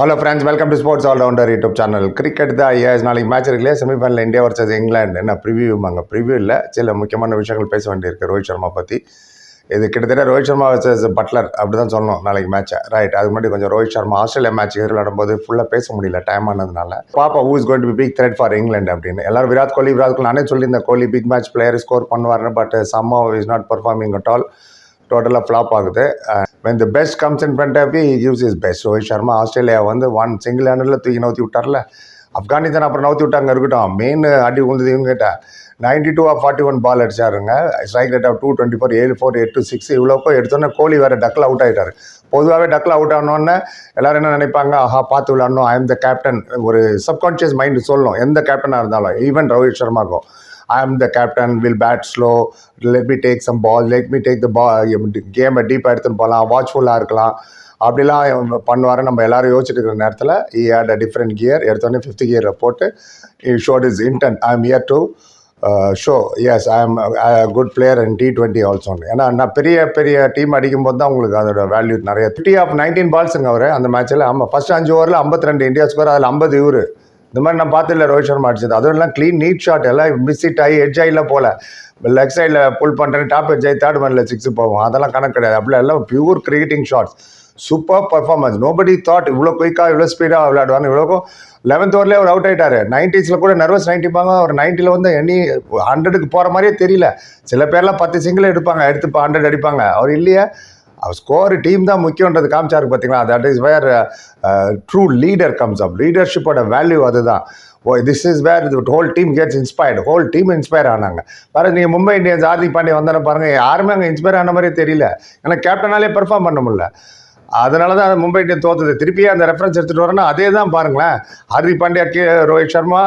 Hello friends welcome to sports allrounder YouTube channel cricket தான் is நாளைக்கு match இருக்குல்லையா? Semifinal India versus England என்ன ப்ரிவியூமாங்க ப்ரிவியூ இல்லை. சில முக்கியமான விஷயங்கள் பேச வேண்டியிருக்கு ரோஹித் சர்மா பற்றி இது கிட்டத்தட்ட ரோஹித் சர்மா வர்சஸ் பட்லர் அப்படி தான் சொல்லணும் நாளைக்கு மேட்ச்சை ரைட் அதுக்கு முன்னாடி கொஞ்சம் ரோஹித் சர்மா ஆஸ்திரேலியா மேட்ச் விளையாடும்போது ஃபுல்லாக பேச முடியல. டைம் ஆனதுனால. பாப்பா who is going to big threat for England அப்படின்னு. எல்லாரும் விராட் கோலி விராட் கோலி. நானே சொல்லியிருந்தேன் Kohli big match player score பண்ணுவார்னு but Shammah is not performing at all டோட்டலாக ஃப்ளாப் ஆகுது. When the best comes in front of us his best Rohit Sharma Australia வந்து one single handle தூக்கி நவுத்தி விட்டார்ல. ஆப்கானிஸ்தான் அப்புறம் நவுத்தி விட்டாங்க இருக்கட்டும். மெயின் அடி விழுந்தது இவங்க கிட்ட. Ninety two off forty one ball அடிச்சாருங்க. Strike rate of two twenty four ஏழு ஃபோர் எட்டு சிக்ஸ் இவ்வளோக்கோ எடுத்தோன்னே கோலி வேறு டக்கில் அவுட் ஆகிட்டார் பொதுவாகவே டக்கில் அவுட் ஆனோன்னே எல்லாரும் என்ன நினைப்பாங்க? ஆஹா பார்த்து விளாடணும் ஐ எம் த கேப்டன் ஒரு சப்கான்ஷியஸ் மைண்டு சொல்லும். எந்த கேப்டனாக இருந்தாலும் ஈவன் ரோஹித் சர்மாக்கும். I am the captain. Will bat slow. Let me take some ball. Let me take the ball கேமை டீப்பாக எடுத்துன்னு போகலாம். வாட்ச்ஃபுல்லாக இருக்கலாம். அப்படிலாம் பண்ணுவார் நம்ம எல்லாரும் யோசிச்சுட்டு இருக்கிற நேரத்தில் he had a different gear எடுத்தோடனே ஃபிஃப்த் கியரில் போட்டு he showed his intent I am here to show as I am good player and T twenty ஆல்சோன்னு ஏன்னா நான் பெரிய பெரிய டீம் அடிக்கும்போது தான் உங்களுக்கு அதோட வேல்யூ நிறைய. த்ரீ ஆஃப் நைன்டீன் பால்ஸுங்க அவர். அந்த மேட்ச்சில் ஆமாம் ஃபஸ்ட் அஞ்சு ஓவரில் ஐம்பத்தி ரெண்டு இந்தியா ஸ்கோர் அதில் ஐம்பது இவர். இந்த மாதிரி நான் பார்த்ததில்ல ரோஹித் சர்மா அடிச்சது. அதுவும் எல்லாம் க்ளீன் நீட் ஷாட் எல்லாம் மிஸ் இட் ஆகி எட்ஜ் ஆகிலாம் போல லெக் சைடில் புல் பண்ணுறேன் டாப் எட்ஜ் ஆகி தேர்ட் மேனில் சிக்ஸ் போகும். அதெல்லாம் கணக்கு கிடையாது. அப்படி எல்லாம் pure cricketing shots super performance nobody thought இவ்வளோ குயிக்காக இவ்வளோ ஸ்பீடாக விளையாடுவாங்க. இவ்வளோக்கும் லெவன்த் ஓவர்லேயே அவர் அவுட் ஆகிட்டார் நைன்டிஸில் கூட நர்வஸ் நைன்டிப்பாங்க அவர் நைன்ட்டியில் வந்து எனி ஹண்ட்ரடுக்கு போகிற மாதிரியே தெரியல. சில பேர்லாம் பத்து சிங்கிள் எடுப்பாங்க. எடுத்து இப்போ ஹண்ட்ரட் அடிப்பாங்க. அவர் இல்லையே. அவர் ஸ்கோர் டீம் தான் முக்கியன்றது காமிச்சாரு பார்த்தீங்களா that is where true leader comes up லீடர்ஷிப்போட value அதுதான். ஓ this is where whole team gets inspired whole team inspire ஆனாங்க. பாரு நீங்கள் மும்பை இந்தியன்ஸ் ஹார்திக் பாண்டியா வந்தாலும் பாருங்கள் யாருமே அங்கே இன்ஸ்பயர் ஆன மாதிரியே தெரியல. ஏன்னா கேப்டனாலே பெர்ஃபார்ம் பண்ண முடியல. அதனால தான் மும்பை இந்தியன் தோத்தது. திருப்பியே அந்த ரெஃபரன்ஸ் எடுத்துகிட்டு வரேன்னா அதே தான் பாருங்களேன் ஹார்திக் பாண்டியா கே ரோஹித் சர்மா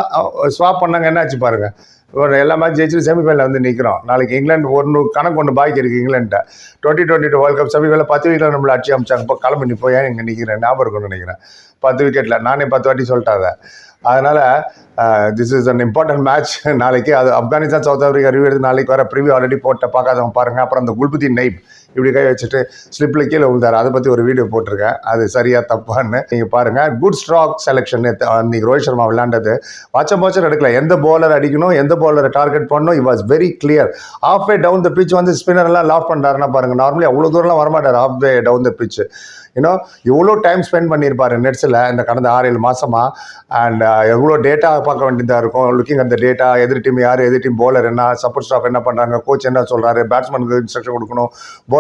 ஸ்வாப் பண்ணாங்க. என்னாச்சு பாருங்கள் ஒரு எல்லா மேட்ச் ஜெயிச்சு செமிஃபைனல் வந்து நிற்கிறோம் நாளைக்கு இங்கிலாந்து ஒன்று கணக்கு ஒன்று பாக்கி இருக்குது இங்கிலாண்ட twenty twenty two world cup semifinal பத்து விக்கெட்டில் நம்மளை அடிச்சு அமைச்சாங்க. இப்போ கிளம்பி நிற்போம் ஏன் இங்கே நிற்கிறேன் ஞாபகம் இருக்கும்னு நினைக்கிறேன். பத்து விக்கெட்டில் நானே பத்து வாட்டி சொல்லிட்டாத அதனால் this is an important match நாளைக்கு அது ஆப்கானிஸ்தான் சவுத் ஆஃப்ரிக்கா ரிவ்யூ எடுத்து நாளைக்கு வர ப்ரிவியூ ஆல்ரெடி போட்ட பார்க்காதவங்க பாருங்கள் அப்புறம் அந்த குல்புதீன் நைப் இப்படி கை வச்சுட்டு ஸ்லிப்பில் கீழே விழுந்தார். அதை பற்றி ஒரு வீடியோ போட்டிருக்கேன். அது சரியா தப்பான்னு நீங்கள் பாருங்கள் குட் ஸ்ட்ராக் செலெக்ஷன் இன்னைக்கு ரோஹித் சர்மா விளையாண்டது. வாட்சம் வாட்சம் எடுக்கல. எந்த பவுலர் அடிக்கணும் எந்த பவுலரை டார்கெட் பண்ணணும் it was very clear half way down the pitch வந்து ஸ்பின்னர்லாம் லாஃப் பண்ணுறாருன்னா பாருங்கள் நார்மலி அவ்வளோ தூரம்லாம் வரமாட்டார் half way down the pitch you know எவ்வளோ டைம் ஸ்பெண்ட் பண்ணியிருப்பார் நெட்ஸில் இந்த கடந்த ஆறு ஏழு மாதமாக அண்ட் எவ்வளோ டேட்டா பார்க்க வேண்டியதாக இருக்கும். லுக்கிங் அந்த டேட்டா எதிர் டீம் யார் எதிர் டீம் bowler என்ன சப்போர்ட் ஸ்டாஃப் என்ன பண்ணுறாங்க கோச் என்ன சொல்கிறாரு பேட்ஸ்மேனுக்கு இன்ஸ்ட்ரக்ஷன் கொடுக்கணும்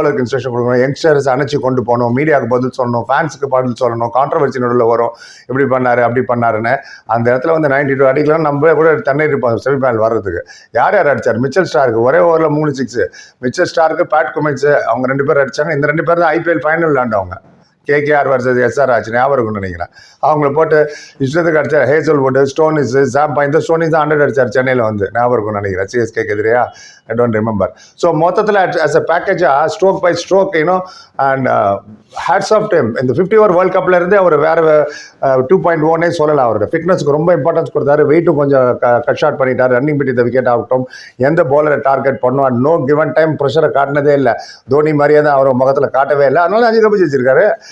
bowlerக்கு இன்ஸ்ட்ரக்ஷன் கொடுக்கணும். யங்ஸ்டர்ஸ் அணைச்சி கொண்டு போகணும். மீடியாவுக்கு பதில் சொல்லணும். ஃபேன்ஸுக்கு பதில் சொல்லணும். கான்ட்ரவர்சி நடுவில் வரும். இப்படி பண்ணார் அப்படி பண்ணாருன்னு. அந்த இடத்துல வந்து நைன்டி டூ அடிக்கலாம். நம்ம கூட தண்ணீர் இருப்போம். செமிஃபைனல் வர்றதுக்கு. யார் யார் அடிச்சார்? மிச்சல் ஸ்டாருக்கு ஒரே ஓவரில் மூணு சிக்ஸ் மிச்சல் ஸ்டாருக்கு பேட் குமிச்சு அவங்க ரெண்டு பேர் அடித்தாங்க இந்த ரெண்டு பேர் தான் ஐபிஎல் ஃபைனல் விளாண்டவங்க கேகேஆர் வர்சஸ் எஸ்ஆர் ஆச்சு ஞாபகம் இருக்கும்னு நினைக்கிறேன். அவங்கள போட்டு இஷ்டத்துக்கு அடிச்சார் ஹேசல் போட்டு ஸ்டோனிஸ் சாம்பா இந்த ஸ்டோனிஸ் தான் ஹண்ட்ரட் அடிச்சார் சென்னையில் வந்து. ஞாபகம் இருக்கும்னு நினைக்கிறேன். சிஎஸ்கேக்கு எதிரியா? ஐ டோன்ட் ரிமெம்பர் ஸோ மொத்தத்தில் as a பேக்கேஜாக stroke by stroke you know and hats off time இந்த ஃபிஃப்டி ஓவர் வேர்ல்ட் கப்பில் இருந்தே அவர் வேறு டூ uh, பாயிண்ட் ஒன்னே சொல்லலாம் அவரோட ஃபிட்னஸ்க்கு ரொம்ப இம்பார்ட்டன்ஸ் கொடுத்தாரு. வெயிட்டும் கொஞ்சம் கட் ஷாட் பண்ணிட்டார். ரன்னிங் பிடி த விக்கெட் ஆகட்டும். எந்த பவுலரை டார்கெட் பண்ணுவார் நோ கிவன் டைம் ப்ரெஷரை காட்டினதே இல்லை. தோனி மாதிரியே தான் அவர் முகத்தில் காட்டவே இல்லை. அதனால அஞ்சு கப்பு ஜெயிச்சிருக்காரு.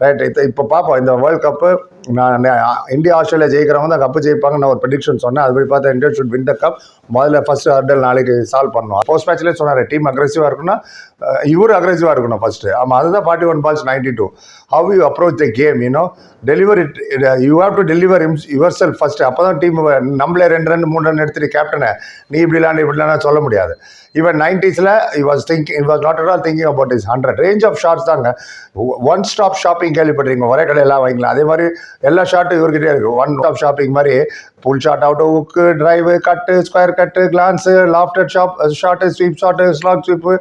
ரைட் இப்போ இப்போ பார்ப்போம் இந்த வேர்ல்ட் கப்பு நான் இந்தியா ஆஸ்திரேலியா ஜெயிக்கிறவங்க தான் கப்பு ஜெயிப்பாங்க. நான் ஒரு ப்ரெடிக்ஷன் சொன்னேன். அதுபடி பார்த்தா India should win the cup முதல்ல ஃபர்ஸ்ட் ஹர்டல் நாளைக்கு சால்வ் பண்ணுவோம். போஸ்ட் மேட்ச்லேயே சொன்னார் டீம் அக்ரெசிவாக இருக்குன்னா இவர் அக்ரெசிவாக இருக்கணும் ஃபஸ்ட்டு ஆமாம் அதுதான் forty one balls ninety two how you approach the game you know deliver it you have to deliver him yourself first அப்போ தான் டீம் நம்மளே ரெண்டு ரெண்டு மூணு ரன் எடுத்துட்டு கேப்டனை நீ இப்படி இல்லாண்டு இப்படி இல்லைனா சொல்ல முடியாது. Even நைன்டிஸில் he was thinking it was not at all thinking about his hundred range of shots தாங்க. ஒன் ஸ்டாப் ஷாப் ஷாப்பிங் கேள்விப்பட்டிருக்கீங்க. ஒரே கடையெல்லாம் வாங்கிக்கலாம். அதே மாதிரி எல்லா ஷார்ட்டும் இவர்கிட்டே இருக்குது ஒன் ஸ்டாப் ஷாப்பிங் மாதிரி pull shot out hook drive cut square cut glance lofter shop shot sweep shot slog sweep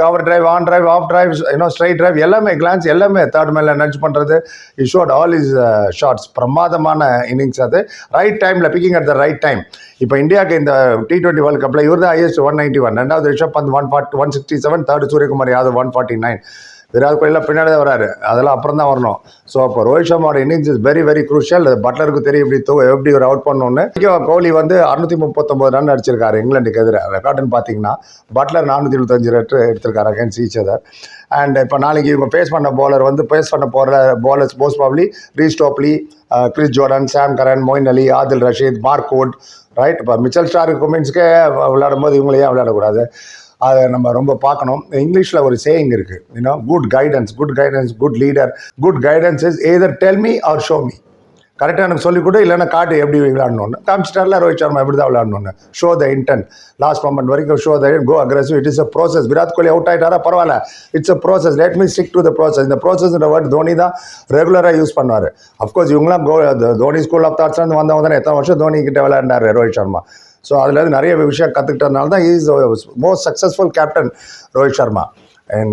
cover drive on drive off drive இன்னும் ஸ்ட்ரைட் டிரைவ் எல்லாமே கிளான்ஸ் எல்லாமே தேர்ட் மேலே நட்ச் பண்ணுறது his shot all his shots பிரமாதமான innings அது. Right டைமில் picking at the right time இப்போ இந்தியாவுக்கு இந்த டி டுவெண்ட்டி வேர்ல்டு கப்பில் இவர் தான் ஹையஸ்ட் ஒன் நைன்ட்டி ஒன் ரெண்டாவது Rishabh Pant one forty one sixty seven third Suryakumar Yadav one forty nine Virat கோலியில் பின்னாடி தான் வராரு. அதெல்லாம் அப்புறம் தான் வரணும். ஸோ அப்போ Rohit சர்மாவோட innings is very very crucial பட்லருக்கு தெரியும் எப்படி தூ எப்படி ஒரு அவுட் பண்ணணும்னு. கோலி வந்து அறுநூத்தி முப்பத்தொம்பது ரன் அடிச்சிருக்காரு இங்கிலாந்துக்கு எதிராக ரெக்கார்டுன்னு பார்த்தீங்கன்னா பட்லர் நானூற்றி எழுபத்தஞ்சு ரன் எடுத்திருக்காரு அகேன்ஸ்ட் ஈச் அதர் அண்ட் இப்போ நாளைக்கு இவங்க பேஸ் பண்ண bowler வந்து பேஸ் பண்ண போகிற bowlers most probably Reece Topley Chris Jordan Sam Curran Moeen Ali Adil Rashid Mark Wood right இப்போ மிச்சல் ஸ்டார் குமின்ஸ்க்கே விளையாடும் போது இவங்களே ஏன் விளையாடக்கூடாது. அதை நம்ம ரொம்ப பார்க்கணும். இங்கிலீஷில் ஒரு சேயிங் இருக்குது you know good guidance good guidance good leader good guidance is either tell me or show me கரெக்டாக எனக்கு சொல்லிக் கொடு இல்லைன்னா காட்டு எப்படி விளையாடணும்னு. காமிச்சிட்டார்ல ரோஹித் சர்மா எப்படி தான் விளையாடணும்னு. Show the intent last moment வரைக்கும் show the go aggressive it is a process Virat Kohli out ஆகிட்டாரா பரவாயில்ல. It's a process let me stick to the process இந்த ப்ராசஸ்ன்ற வேர்ட் தோனி தான் ரெகுலராக யூஸ் பண்ணுவார். அஃப்கோர்ஸ் இவங்களாம் கோ தோனி ஸ்கூல் ஆஃப் தாட்ஸ்லேருந்து வந்தவங்க தானே எத்தனை வருஷம் தோனி கிட்ட விளையாண்டார் ரோஹித் சர்மா? ஸோ அதுலேருந்து நிறைய விஷயம் கற்றுக்கிட்டதுனால தான் his most successful captain Rohit Sharma.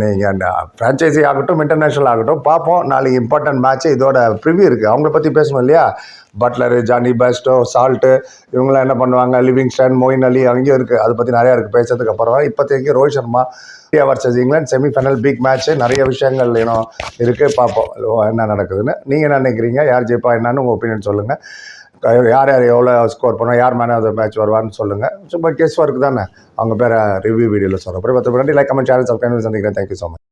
நீங்கள் ஃப்ரான்ச்சைசி ஆகட்டும் இன்டர்நேஷ்னல் ஆகட்டும் பார்ப்போம். நாளைக்கு இம்பார்ட்டன்ட் மேட்ச்சு இதோட ப்ரிவியூ இருக்குது அவங்கள பற்றி பேசணும் இல்லையா? பட்லரு ஜானி பெஸ்டோ சால்ட்டு இவங்களாம் என்ன பண்ணுவாங்க? லிவிங்ஸ்டன் மொயின் அலி அங்கேயும் இருக்குது அதை பற்றி நிறையா இருக்குது பேசுறதுக்கு அப்புறம் இப்போதைக்கு Rohit Sharma India versus England semifinal big match நிறைய விஷயங்கள் இன்னும் இருக்குது பார்ப்போம். என்ன நடக்குதுன்னு. நீங்கள் என்ன நினைக்கிறீங்க? யார் ஜெயிப்பா? என்னன்னு உங்கள் ஒப்பீனியன் சொல்லுங்கள் யார் யார் எவ்வளோ ஸ்கோர் பண்ணோம் யார் மேன் அந்த மேட்ச் வருவான்னு சொல்லுங்கள் சும்மா கெஸ் ஒர்க் தானே. அவங்க பேரை ரிவ்யூ வீடியோவில் சொல்கிறேன் அப்புறம் பத்து லைக் கமெண்ட் சேனல் சப்ஸ்கிரைப் சந்திக்கிறேன். Thank you so much